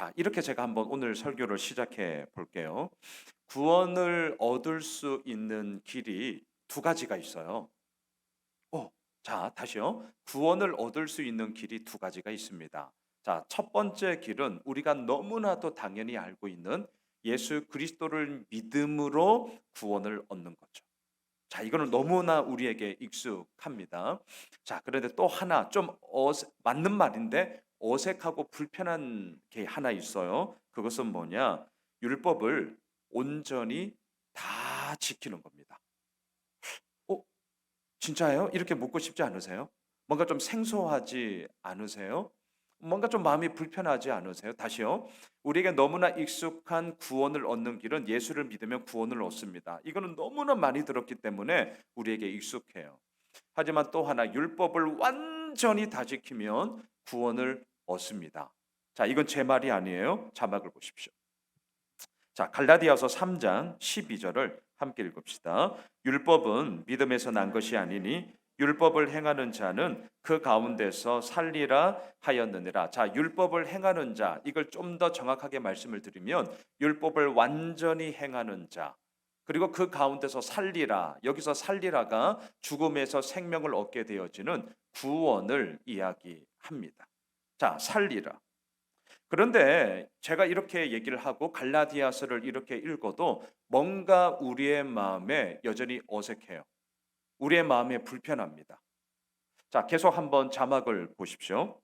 자, 이렇게 제가 한번 오늘 설교를 시작해 볼게요. 구원을 얻을 수 있는 길이 두 가지가 있어요. 어, 자, 다시요. 구원을 얻을 수 있는 길이 두 가지가 있습니다. 자, 첫 번째 길은 우리가 너무나도 당연히 알고 있는 예수 그리스도를 믿음으로 구원을 얻는 거죠. 자, 이거는 너무나 우리에게 익숙합니다. 자, 그런데 또 하나 좀 어색, 맞는 말인데 어색하고 불편한 게 하나 있어요. 그것은 뭐냐? 율법을 온전히 다 지키는 겁니다. 어, 진짜예요? 이렇게 묻고 싶지 않으세요? 뭔가 좀 생소하지 않으세요? 뭔가 좀 마음이 불편하지 않으세요? 다시요. 우리에게 너무나 익숙한 구원을 얻는 길은 예수를 믿으면 구원을 얻습니다. 이거는 너무나 많이 들었기 때문에 우리에게 익숙해요. 하지만 또 하나 율법을 완전히 다 지키면 구원을 얻습니다. 자, 이건 제 말이 아니에요. 자막을 보십시오. 자, 갈라디아서 3장 12절을 함께 읽읍시다. 율법은 믿음에서 난 것이 아니니 율법을 행하는 자는 그 가운데서 살리라 하였느니라. 자, 율법을 행하는 자 이걸 좀 더 정확하게 말씀을 드리면 율법을 완전히 행하는 자 그리고 그 가운데서 살리라. 여기서 살리라가 죽음에서 생명을 얻게 되어지는 구원을 이야기합니다. 자, 살리라. 그런데 제가 이렇게 얘기를 하고 갈라디아서를 이렇게 읽어도 뭔가 우리의 마음에 여전히 어색해요. 우리의 마음에 불편합니다. 자, 계속 한번 자막을 보십시오.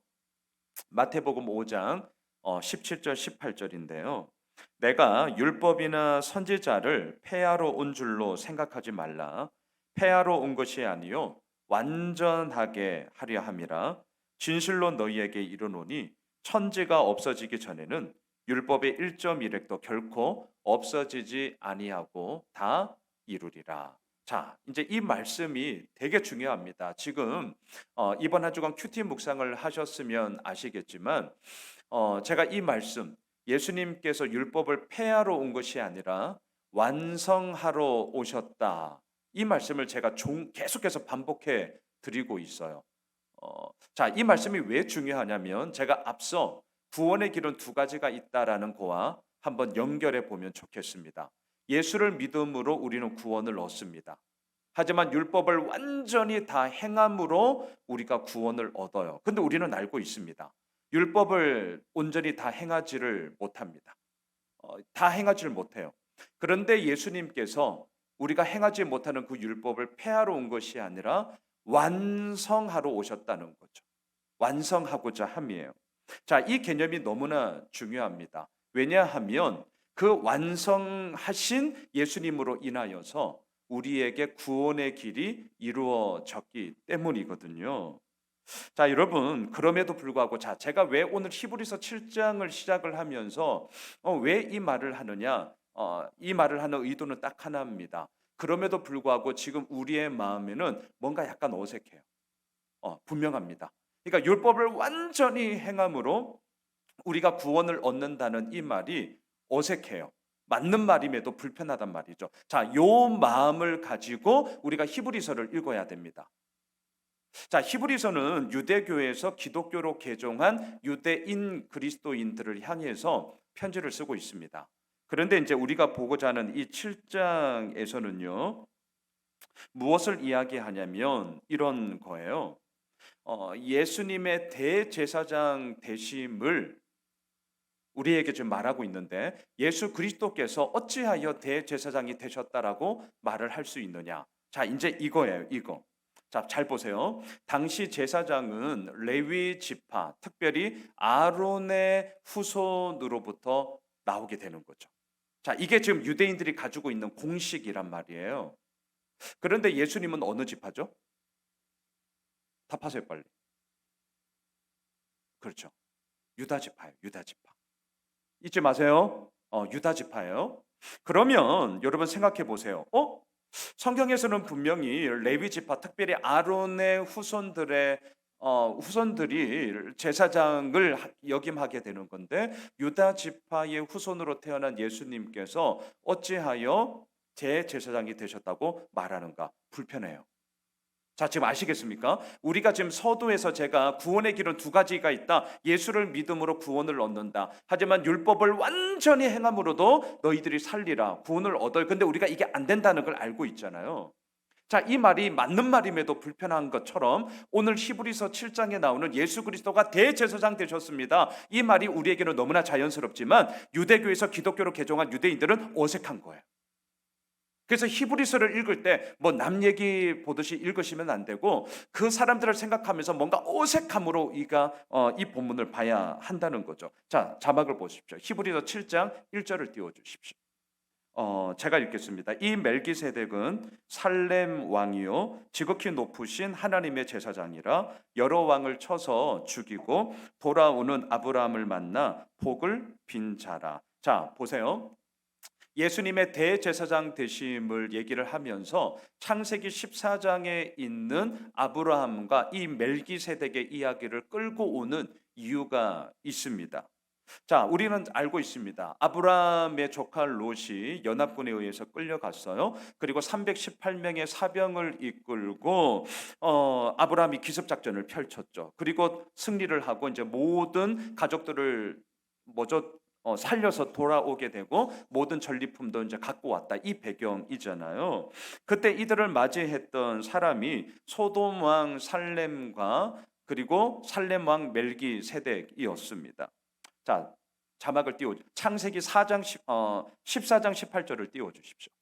마태복음 5장 17절 18절인데요. 내가 율법이나 선지자를 폐하러 온 줄로 생각하지 말라. 폐하러 온 것이 아니요 완전하게 하려 함이라. 진실로 너희에게 이르노니 천지가 없어지기 전에는 율법의 1.1획도 결코 없어지지 아니하고 다 이루리라. 자, 이제 이 말씀이 되게 중요합니다. 지금 어, 이번 한 주간 큐티 묵상을 하셨으면 아시겠지만 어, 제가 이 말씀 예수님께서 율법을 폐하러 온 것이 아니라 완성하러 오셨다. 이 말씀을 제가 종, 계속해서 반복해 드리고 있어요. 어, 자, 이 말씀이 왜 중요하냐면 제가 앞서 구원의 길은 두 가지가 있다라는 거와 한번 연결해 보면 좋겠습니다. 예수를 믿음으로 우리는 구원을 얻습니다. 하지만 율법을 완전히 다 행함으로 우리가 구원을 얻어요. 근데 우리는 알고 있습니다. 율법을 온전히 다 행하지를 못합니다. 어, 다 행하지를 못해요. 그런데 예수님께서 우리가 행하지 못하는 그 율법을 폐하러 온 것이 아니라 완성하러 오셨다는 거죠. 완성하고자 함이에요. 자, 이 개념이 너무나 중요합니다. 왜냐하면 그 완성하신 예수님으로 인하여서 우리에게 구원의 길이 이루어졌기 때문이거든요. 자, 여러분, 그럼에도 불구하고 자, 제가 왜 오늘 히브리서 7장을 시작을 하면서 어, 왜 이 말을 하느냐? 어, 이 말을 하는 의도는 딱 하나입니다. 그럼에도 불구하고 지금 우리의 마음에는 뭔가 약간 어색해요. 어, 분명합니다. 그러니까 율법을 완전히 행함으로 우리가 구원을 얻는다는 이 말이 어색해요. 맞는 말임에도 불편하단 말이죠. 자, 요 마음을 가지고 우리가 히브리서를 읽어야 됩니다. 자, 히브리서는 유대교에서 기독교로 개종한 유대인 그리스도인들을 향해서 편지를 쓰고 있습니다. 그런데 이제 우리가 보고자 하는 이 7장에서는요. 무엇을 이야기하냐면 이런 거예요. 어, 예수님의 대제사장 되심을 우리에게 지금 말하고 있는데 예수 그리스도께서 어찌하여 대제사장이 되셨다라고 말을 할 수 있느냐? 자, 이제 이거예요. 이거. 자, 잘 보세요. 당시 제사장은 레위 지파, 특별히 아론의 후손으로부터 나오게 되는 거죠. 자, 이게 지금 유대인들이 가지고 있는 공식이란 말이에요. 그런데 예수님은 어느 지파죠? 답하세요, 빨리. 그렇죠. 유다 지파예요. 유다 지파. 잊지 마세요. 어, 유다 지파예요. 그러면 여러분 생각해 보세요. 어? 성경에서는 분명히 레위 지파, 특별히 아론의 후손들의 어, 후손들이 제사장을 역임하게 되는 건데 유다 지파의 후손으로 태어난 예수님께서 어찌하여 제 제사장이 되셨다고 말하는가 불편해요. 자, 지금 아시겠습니까? 우리가 지금 서두에서 제가 구원의 길은 두 가지가 있다. 예수를 믿음으로 구원을 얻는다. 하지만 율법을 완전히 행함으로도 너희들이 살리라. 구원을 얻어요. 근데 우리가 이게 안 된다는 걸 알고 있잖아요. 자, 이 말이 맞는 말임에도 불편한 것처럼 오늘 히브리서 7장에 나오는 예수 그리스도가 대제사장 되셨습니다. 이 말이 우리에게는 너무나 자연스럽지만 유대교에서 기독교로 개종한 유대인들은 어색한 거예요. 그래서 히브리서를 읽을 때 뭐 남 얘기 보듯이 읽으시면 안 되고 그 사람들을 생각하면서 뭔가 어색함으로 이가 어, 이 본문을 봐야 한다는 거죠. 자 자막을 보십시오. 히브리서 7장 1절을 띄워 주십시오. 어, 제가 읽겠습니다. 이 멜기세덱은 살렘 왕이요 지극히 높으신 하나님의 제사장이라 여러 왕을 쳐서 죽이고 돌아오는 아브라함을 만나 복을 빈 자라. 자 보세요. 예수님의 대제사장 되심을 얘기를 하면서 창세기 14장에 있는 아브라함과 이 멜기세덱의 이야기를 끌고 오는 이유가 있습니다. 자, 우리는 알고 있습니다. 아브라함의 조카 롯이 연합군에 의해서 끌려갔어요. 그리고 318명의 사병을 이끌고 어, 아브라함이 기습 작전을 펼쳤죠. 그리고 승리를 하고 이제 모든 가족들을 뭐죠? 어, 살려서 돌아오게 되고 모든 전리품도 이제 갖고 왔다 이 배경이잖아요. 그때 이들을 맞이했던 사람이 소돔 왕 살렘과 그리고 살렘 왕 멜기 세덱이었습니다. 자 자막을 띄워 창세기 4장 10, 어, 14장 18절을 띄워 주십시오.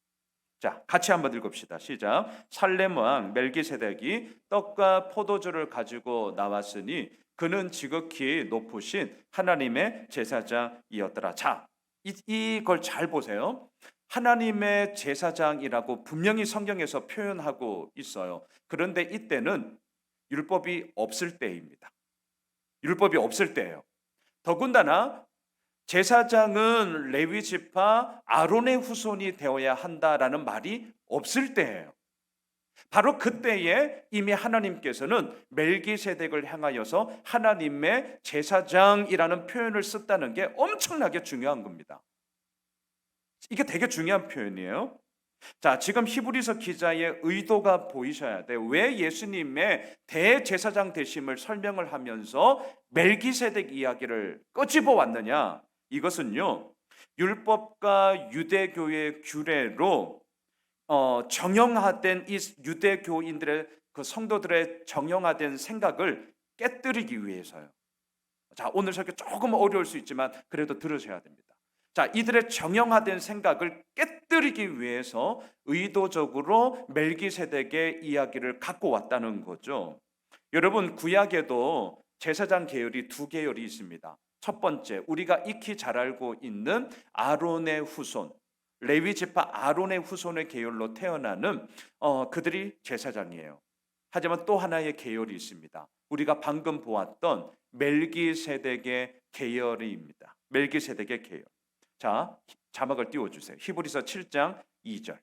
자, 같이 한번 읽읍시다. 시작. 살렘 왕 멜기세덱이 떡과 포도주를 가지고 나왔으니 그는 지극히 높으신 하나님의 제사장이었더라. 자, 이, 이걸 잘 보세요. 하나님의 제사장이라고 분명히 성경에서 표현하고 있어요. 그런데 이때는 율법이 없을 때입니다. 율법이 없을 때예요. 더군다나 제사장은 레위 지파 아론의 후손이 되어야 한다라는 말이 없을 때예요. 바로 그때에 이미 하나님께서는 멜기세덱을 향하여서 하나님의 제사장이라는 표현을 썼다는 게 엄청나게 중요한 겁니다. 이게 되게 중요한 표현이에요. 자, 지금 히브리서 기자의 의도가 보이셔야 돼. 왜 예수님의 대제사장 되심을 설명을 하면서 멜기세덱 이야기를 끄집어 왔느냐? 이것은요. 율법과 유대교의 규례로 어, 정형화된 이 유대교인들의 그 성도들의 정형화된 생각을 깨뜨리기 위해서요. 자, 오늘 설교 조금 어려울 수 있지만 그래도 들으셔야 됩니다. 자, 이들의 정형화된 생각을 깨뜨리기 위해서 의도적으로 멜기세덱의 이야기를 갖고 왔다는 거죠. 여러분 구약에도 제사장 계열이 두 계열이 있습니다. 첫 번째, 우리가 익히 잘 알고 있는 아론의 후손, 레위 지파 아론의 후손의 계열로 태어나는 어, 그들이 제사장이에요. 하지만 또 하나의 계열이 있습니다. 우리가 방금 보았던 멜기세덱의 계열입니다. 멜기세덱의 계열. 자, 자막을 띄워 주세요. 히브리서 7장 2절.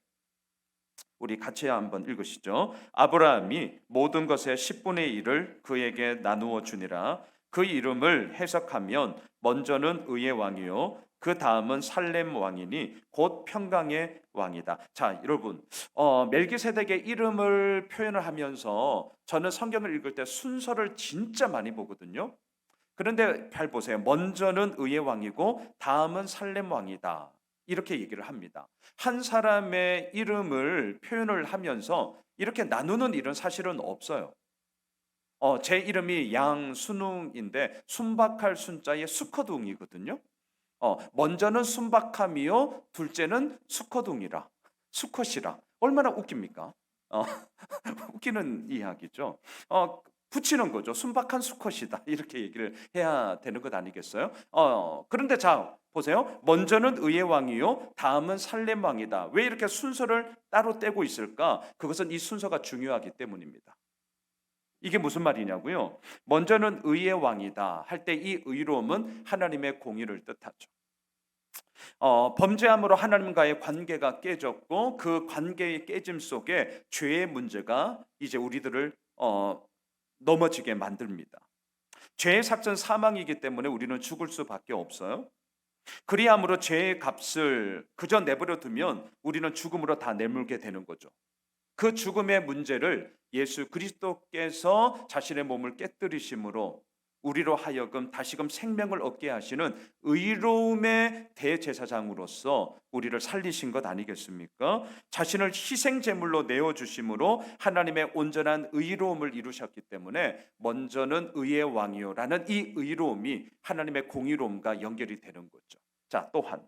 우리 같이 한번 읽으시죠. 아브라함이 모든 것의 10분의 1을 그에게 나누어 주니라. 그 이름을 해석하면 먼저는 의의 왕이요 그 다음은 살렘 왕이니 곧 평강의 왕이다. 자, 여러분, 어, 멜기세덱의 이름을 표현을 하면서 저는 성경을 읽을 때 순서를 진짜 많이 보거든요. 그런데 잘 보세요. 먼저는 의의 왕이고 다음은 살렘 왕이다. 이렇게 얘기를 합니다. 한 사람의 이름을 표현을 하면서 이렇게 나누는 일은 사실은 없어요. 어, 제 이름이 양순웅인데 순박할 순자의 수커둥이거든요. 어, 먼저는 순박함이요, 둘째는 수커둥이라, 수컷이라. 얼마나 웃깁니까? 어, 웃기는 이야기죠. 어, 붙이는 거죠. 순박한 수컷이다. 이렇게 얘기를 해야 되는 것 아니겠어요? 어, 그런데 자, 보세요. 먼저는 의의 왕이요. 다음은 살렘 왕이다. 왜 이렇게 순서를 따로 떼고 있을까? 그것은 이 순서가 중요하기 때문입니다. 이게 무슨 말이냐고요? 먼저는 의의 왕이다 할 때 이 의로움은 하나님의 공의를 뜻하죠. 어, 범죄함으로 하나님과의 관계가 깨졌고 그 관계의 깨짐 속에 죄의 문제가 이제 우리들을 어, 넘어지게 만듭니다. 죄의 삭전 사망이기 때문에 우리는 죽을 수밖에 없어요. 그리함으로 죄의 값을 그저 내버려 두면 우리는 죽음으로 다 내물게 되는 거죠. 그 죽음의 문제를 예수 그리스도께서 자신의 몸을 깨뜨리심으로 우리로 하여금 다시금 생명을 얻게 하시는 의로움의 대제사장으로서 우리를 살리신 것 아니겠습니까? 자신을 희생 제물로 내어 주심으로 하나님의 온전한 의로움을 이루셨기 때문에 먼저는 의의 왕이요라는 이 의로움이 하나님의 공의로움과 연결이 되는 거죠. 자, 또한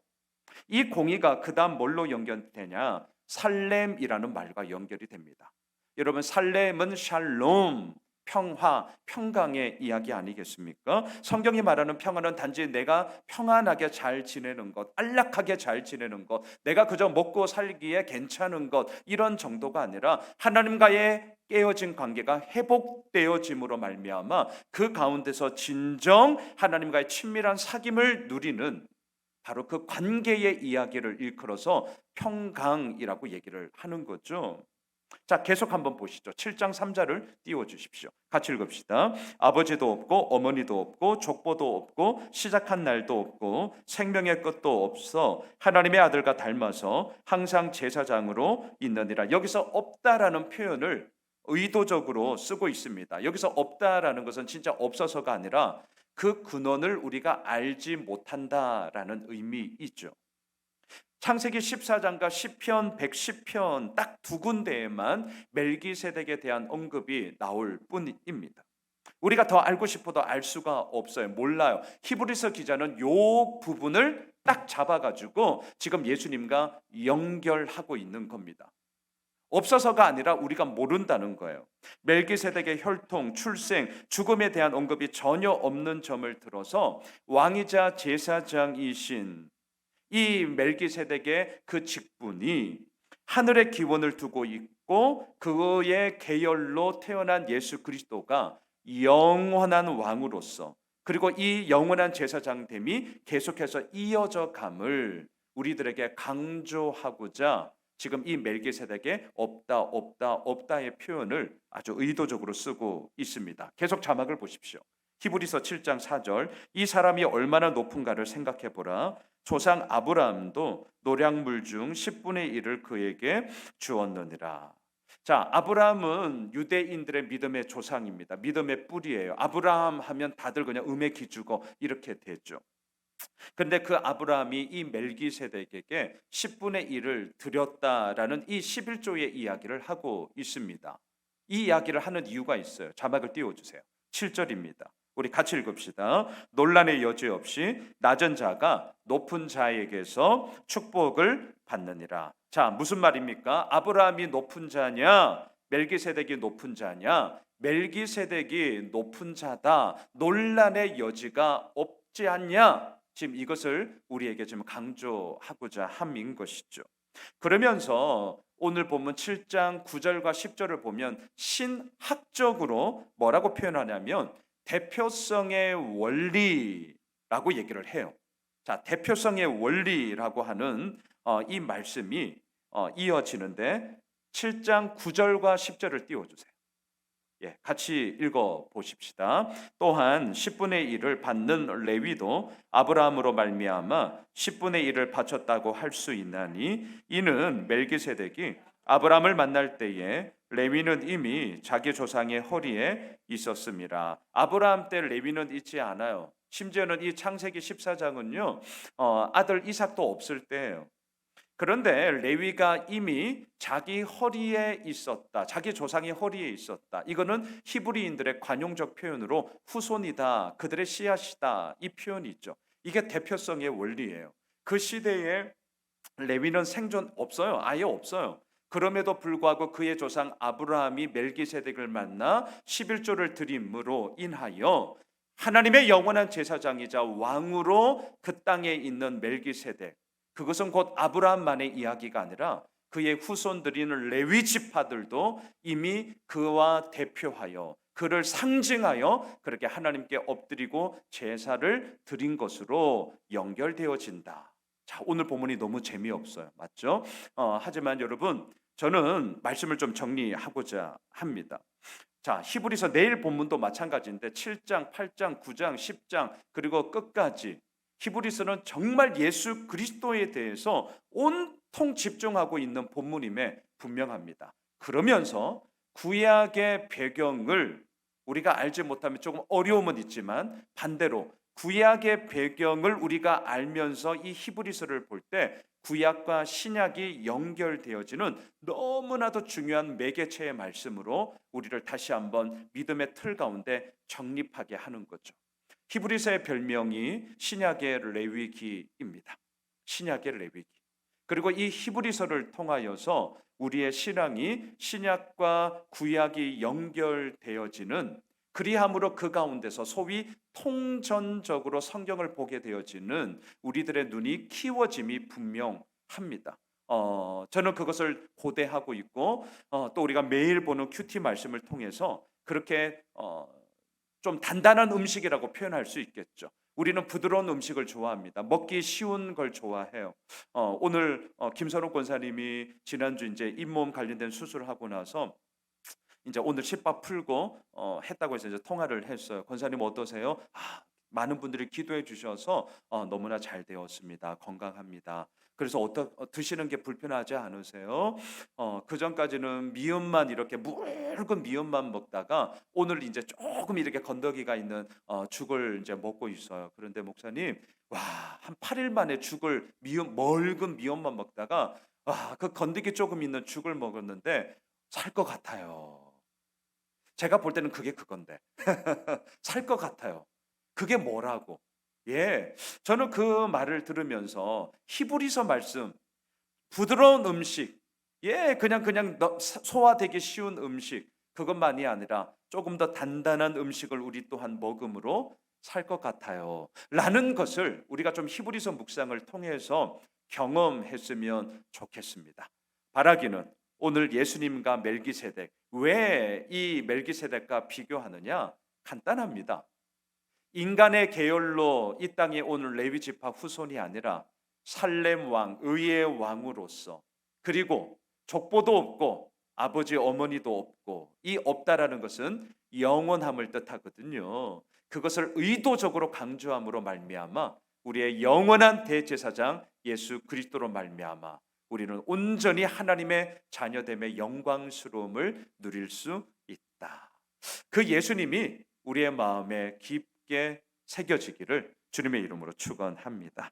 이 공의가 그다음 뭘로 연결되냐? 살렘이라는 말과 연결이 됩니다. 여러분 살렘은 샬롬 평화, 평강의 이야기 아니겠습니까? 성경이 말하는 평화는 단지 내가 평안하게 잘 지내는 것, 안락하게 잘 지내는 것, 내가 그저 먹고 살기에 괜찮은 것 이런 정도가 아니라 하나님과의 깨어진 관계가 회복되어짐으로 말미암아 그 가운데서 진정 하나님과의 친밀한 사귐을 누리는 바로 그 관계의 이야기를 일컬어서 평강이라고 얘기를 하는 거죠. 자, 계속 한번 보시죠. 7장 3절을 띄워 주십시오. 같이 읽읍시다. 아버지도 없고 어머니도 없고 족보도 없고 시작한 날도 없고 생명의 끝도 없어 하나님의 아들과 닮아서 항상 제사장으로 있느니라. 여기서 없다라는 표현을 의도적으로 쓰고 있습니다. 여기서 없다라는 것은 진짜 없어서가 아니라 그 근원을 우리가 알지 못한다라는 의미이죠. 창세기 14장과 시편 110편 딱 두 군데에만 멜기세덱에 대한 언급이 나올 뿐입니다. 우리가 더 알고 싶어도 알 수가 없어요. 몰라요. 히브리서 기자는 요 부분을 딱 잡아가지고 지금 예수님과 연결하고 있는 겁니다. 없어서가 아니라 우리가 모른다는 거예요. 멜기세덱의 혈통, 출생, 죽음에 대한 언급이 전혀 없는 점을 들어서 왕이자 제사장이신 이 멜기세덱의 그 직분이 하늘의 기원을 두고 있고 그의 계열로 태어난 예수 그리스도가 영원한 왕으로서 그리고 이 영원한 제사장됨이 계속해서 이어져 감을 우리들에게 강조하고자 지금 이 멜기세덱의 없다 없다 없다의 표현을 아주 의도적으로 쓰고 있습니다. 계속 자막을 보십시오. 히브리서 7장 4절 이 사람이 얼마나 높은가를 생각해 보라 조상 아브라함도 노량물 중 10분의 1을 그에게 주었느니라. 자, 아브라함은 유대인들의 믿음의 조상입니다. 믿음의 뿌리예요. 아브라함 하면 다들 그냥 음에 기주고 이렇게 됐죠. 근데 그 아브라함이 이 멜기세덱에게 10분의 1을 드렸다라는 이 11조의 이야기를 하고 있습니다. 이 이야기를 하는 이유가 있어요. 자막을 띄워 주세요. 7절입니다. 우리 같이 읽읍시다. 논란의 여지 없이 낮은 자가 높은 자에게서 축복을 받느니라. 자, 무슨 말입니까? 아브라함이 높은 자냐? 멜기세덱이 높은 자냐? 멜기세덱이 높은 자다. 논란의 여지가 없지 않냐? 지금 이것을 우리에게 지금 강조하고자 함인 것이죠. 그러면서 오늘 본문 7장 9절과 10절을 보면 신학적으로 뭐라고 표현하냐면 대표성의 원리라고 얘기를 해요. 자, 대표성의 원리라고 하는 어, 이 말씀이 어, 이어지는데 7장 9절과 10절을 띄워 주세요. 예, 같이 읽어 보십시다. 또한 10분의 1을 받는 레위도 아브라함으로 말미암아 10분의 1을 바쳤다고 할 수 있나니 이는 멜기세덱이 아브라함을 만날 때에 레위는 이미 자기 조상의 허리에 있었습니다. 아브라함 때 레위는 있지 않아요. 심지어는 이 창세기 14장은요 어, 아들 이삭도 없을 때예요. 그런데 레위가 이미 자기 허리에 있었다. 자기 조상의 허리에 있었다. 이거는 히브리인들의 관용적 표현으로 후손이다. 그들의 씨앗이다. 이 표현이 있죠. 이게 대표성의 원리예요. 그 시대에 레위는 생존 없어요. 아예 없어요. 그럼에도 불구하고 그의 조상 아브라함이 멜기세덱을 만나 11조를 드림으로 인하여 하나님의 영원한 제사장이자 왕으로 그 땅에 있는 멜기세덱 그것은 곧 아브라함만의 이야기가 아니라 그의 후손들이는 레위 지파들도 이미 그와 대표하여 그를 상징하여 그렇게 하나님께 엎드리고 제사를 드린 것으로 연결되어진다. 자, 오늘 본문이 너무 재미없어요. 맞죠? 어, 하지만 여러분 저는 말씀을 좀 정리하고자 합니다. 자, 히브리서 내일 본문도 마찬가지인데 7장, 8장, 9장, 10장 그리고 끝까지 히브리서는 정말 예수 그리스도에 대해서 온통 집중하고 있는 본문임에 분명합니다. 그러면서 구약의 배경을 우리가 알지 못하면 조금 어려움은 있지만 반대로 구약의 배경을 우리가 알면서 이 히브리서를 볼 때 구약과 신약이 연결되어지는 너무나도 중요한 매개체의 말씀으로 우리를 다시 한번 믿음의 틀 가운데 정립하게 하는 거죠. 히브리서의 별명이 신약의 레위기입니다. 신약의 레위기. 그리고 이 히브리서를 통하여서 우리의 신앙이 신약과 구약이 연결되어지는 그리함으로 그 가운데서 소위 통전적으로 성경을 보게 되어지는 우리들의 눈이 키워짐이 분명합니다. 어, 저는 그것을 고대하고 있고 어, 또 우리가 매일 보는 큐티 말씀을 통해서 그렇게 어, 좀 단단한 음식이라고 표현할 수 있겠죠. 우리는 부드러운 음식을 좋아합니다. 먹기 쉬운 걸 좋아해요. 어, 오늘 어, 김선욱 권사님이 지난주 이제 잇몸 관련된 수술을 하고 나서 이제 오늘 십밥 풀고 어, 했다고 해서 이제 통화를 했어요. 권사님 어떠세요? 아, 많은 분들이 기도해 주셔서 어, 너무나 잘 되었습니다. 건강합니다. 그래서 어떠, 어, 드시는 게 불편하지 않으세요? 어, 그 전까지는 미음만 이렇게 묽은 미음만 먹다가 오늘 이제 조금 이렇게 건더기가 있는 어, 죽을 이제 먹고 있어요. 그런데 목사님, 와, 한 8일 만에 죽을 미음 묽은 미음만 먹다가 와, 그 건더기 조금 있는 죽을 먹었는데 살 것 같아요. 제가 볼 때는 그게 그건데 살 것 같아요. 그게 뭐라고? 예, 저는 그 말을 들으면서 히브리서 말씀 부드러운 음식, 예, 그냥 그냥 너- 소화되기 쉬운 음식 그것만이 아니라 조금 더 단단한 음식을 우리 또한 먹음으로 살 것 같아요. 라는 것을 우리가 좀 히브리서 묵상을 통해서 경험했으면 좋겠습니다. 바라기는 오늘 예수님과 멜기세덱 왜 이 멜기세덱과 비교하느냐? 간단합니다. 인간의 계열로 이 땅에 오는 레위 지파 후손이 아니라 살렘 왕 의의 왕으로서 그리고 족보도 없고 아버지 어머니도 없고 이 없다라는 것은 영원함을 뜻하거든요. 그것을 의도적으로 강조함으로 말미암아 우리의 영원한 대제사장 예수 그리스도로 말미암아 우리는 온전히 하나님의 자녀됨의 영광스러움을 누릴 수 있다. 그 예수님이 우리의 마음에 깊게 새겨지기를 주님의 이름으로 축원합니다.